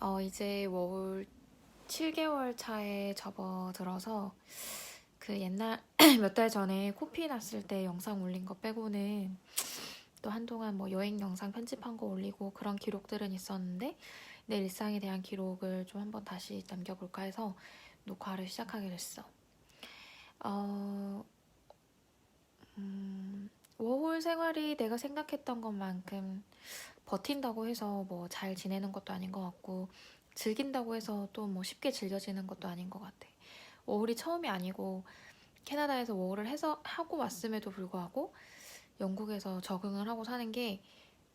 어, 이제 월 7개월 차에 접어들어서 그 옛날 몇 달 전에 코피 났을 때 영상 올린 거 빼고는 또 한동안 뭐 여행 영상 편집한 거 올리고 그런 기록들은 있었는데 내 일상에 대한 기록을 좀 한번 다시 남겨볼까 해서 녹화를 시작하게 됐어. 어, 음, 워홀 생활이 내가 생각했던 것만큼 버틴다고 해서 뭐 잘 지내는 것도 아닌 것 같고 즐긴다고 해서 또 뭐 쉽게 즐겨지는 것도 아닌 것 같아. 워홀이 처음이 아니고 캐나다에서 워홀을 해서 하고 왔음에도 불구하고 영국에서 적응을 하고 사는 게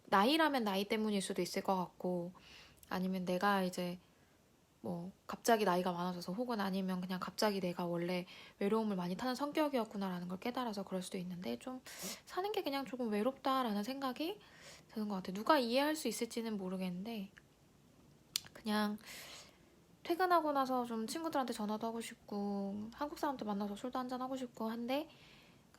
나이라면 나이 때문일 수도 있을 것 같고 아니면 내가 이제 뭐 갑자기 나이가 많아져서 혹은 아니면 그냥 갑자기 내가 원래 외로움을 많이 타는 성격이었구나라는 걸 깨달아서 그럴 수도 있는데 좀 사는 게 그냥 조금 외롭다라는 생각이 드는 것 같아. 누가 이해할 수 있을지는 모르겠는데 그냥 퇴근하고 나서 좀 친구들한테 전화도 하고 싶고 한국 사람들 만나서 술도 한잔 하고 싶고 한데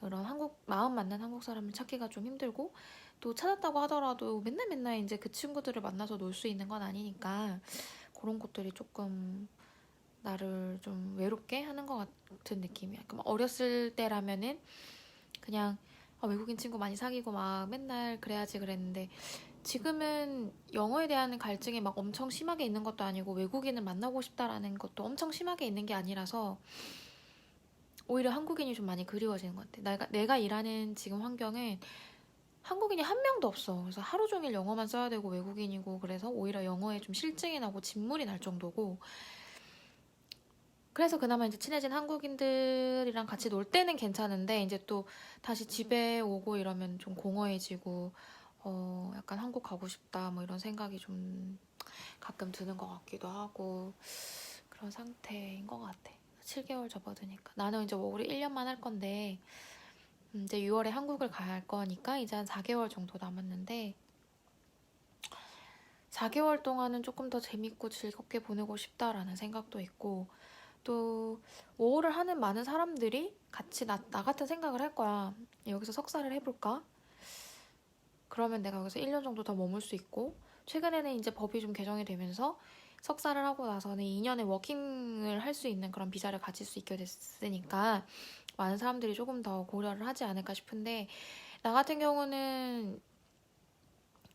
그런 한국 마음 맞는 한국 사람을 찾기가 좀 힘들고 또 찾았다고 하더라도 맨날 맨날 이제 그 친구들을 만나서 놀 수 있는 건 아니니까 그런 것들이 조금 나를 좀 외롭게 하는 것 같은 느낌이야. 그럼 어렸을 때라면은 그냥 아, 외국인 친구 많이 사귀고 막 맨날 그래야지 그랬는데 지금은 영어에 대한 갈증이 막 엄청 심하게 있는 것도 아니고 외국인을 만나고 싶다라는 것도 엄청 심하게 있는 게 아니라서 오히려 한국인이 좀 많이 그리워지는 것 같아. 내가, 내가 일하는 지금 환경은 한국인이 한 명도 없어. 그래서 하루 종일 영어만 써야 되고 외국인이고 그래서 오히려 영어에 좀 실증이 나고 진물이 날 정도고 그래서 그나마 이제 친해진 한국인들이랑 같이 놀 때는 괜찮은데 이제 또 다시 집에 오고 이러면 좀 공허해지고 어 약간 한국 가고 싶다 뭐 이런 생각이 좀 가끔 드는 것 같기도 하고 그런 상태인 것 같아. 7개월 접어드니까 나는 이제 뭐 우리 1년만 할 건데 음, 이제 6월에 한국을 가야 할 거니까 이제 한 4개월 정도 남았는데 4개월 동안은 조금 더 재밌고 즐겁게 보내고 싶다라는 생각도 있고 또 워홀을 하는 많은 사람들이 같이 나, 나 같은 생각을 할 거야. 여기서 석사를 해볼까? 그러면 내가 여기서 1년 정도 더 머물 수 있고 최근에는 이제 법이 좀 개정이 되면서 석사를 하고 나서는 2년의 워킹을 할 수 있는 그런 비자를 가질 수 있게 됐으니까 많은 사람들이 조금 더 고려를 하지 않을까 싶은데 나 같은 경우는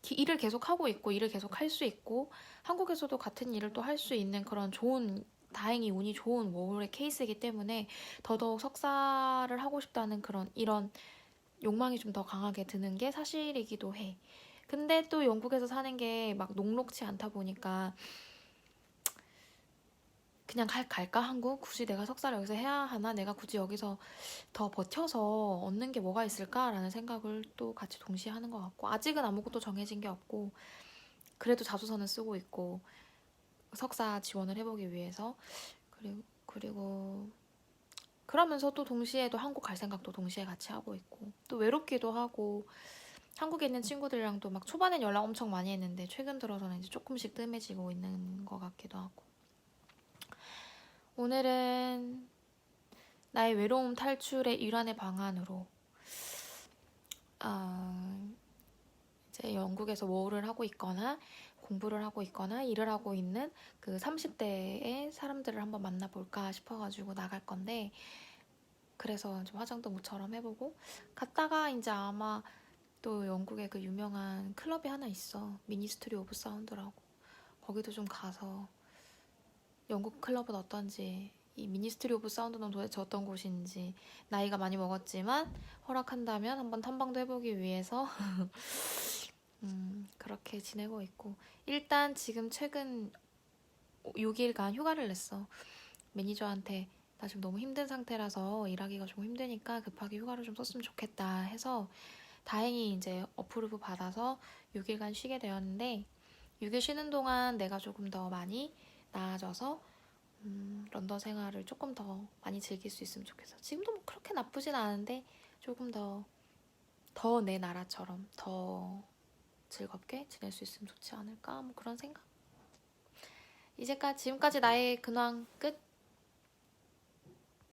기- 일을 계속 하고 있고 일을 계속 할 수 있고 한국에서도 같은 일을 또 할 수 있는 그런 좋은 다행히 운이 좋은 워홀의 케이스이기 때문에 더더욱 석사를 하고 싶다는 그런 이런 욕망이 좀 더 강하게 드는 게 사실이기도 해. 근데 또 영국에서 사는 게 막 녹록치 않다 보니까 그냥 갈, 갈까 한국? 굳이 내가 석사를 여기서 해야 하나? 내가 굳이 여기서 더 버텨서 얻는 게 뭐가 있을까라는 생각을 또 같이 동시에 하는 것 같고 아직은 아무것도 정해진 게 없고 그래도 자소서는 쓰고 있고 석사 지원을 해보기 위해서 그리고 그리고 그러면서 또 동시에 또 한국 갈 생각도 동시에 같이 하고 있고 또 외롭기도 하고 한국에 있는 친구들이랑도 막 초반엔 연락 엄청 많이 했는데 최근 들어서는 이제 조금씩 뜸해지고 있는 것 같기도 하고 오늘은 나의 외로움 탈출의 일환의 방안으로 어, 이제 영국에서 워홀을 하고 있거나 공부를 하고 있거나 일을 하고 있는 그 30대의 사람들을 한번 만나볼까 싶어가지고 나갈 건데 그래서 좀 화장도 모처럼 해보고 갔다가 이제 아마 또 영국에 그 유명한 클럽이 하나 있어. 미니스트리 오브 사운드라고. 거기도 좀 가서 영국 클럽은 어떤지 이 미니스트리 오브 사운드는 도대체 어떤 곳인지 나이가 많이 먹었지만 허락한다면 한번 탐방도 해보기 위해서 음, 그렇게 지내고 있고. 일단 지금 최근 6일간 휴가를 냈어. 매니저한테 나 지금 너무 힘든 상태라서 일하기가 좀 힘드니까 급하게 휴가를 좀 썼으면 좋겠다 해서 다행히 이제 어프로브 받아서 6일간 쉬게 되었는데 6일 쉬는 동안 내가 조금 더 많이 나아져서 음, 런던 생활을 조금 더 많이 즐길 수 있으면 좋겠어. 지금도 뭐 그렇게 나쁘진 않은데 조금 더 더 내 나라처럼 더 즐겁게 지낼 수 있으면 좋지 않을까 뭐 그런 생각. 이제까지 지금까지 나의 근황 끝.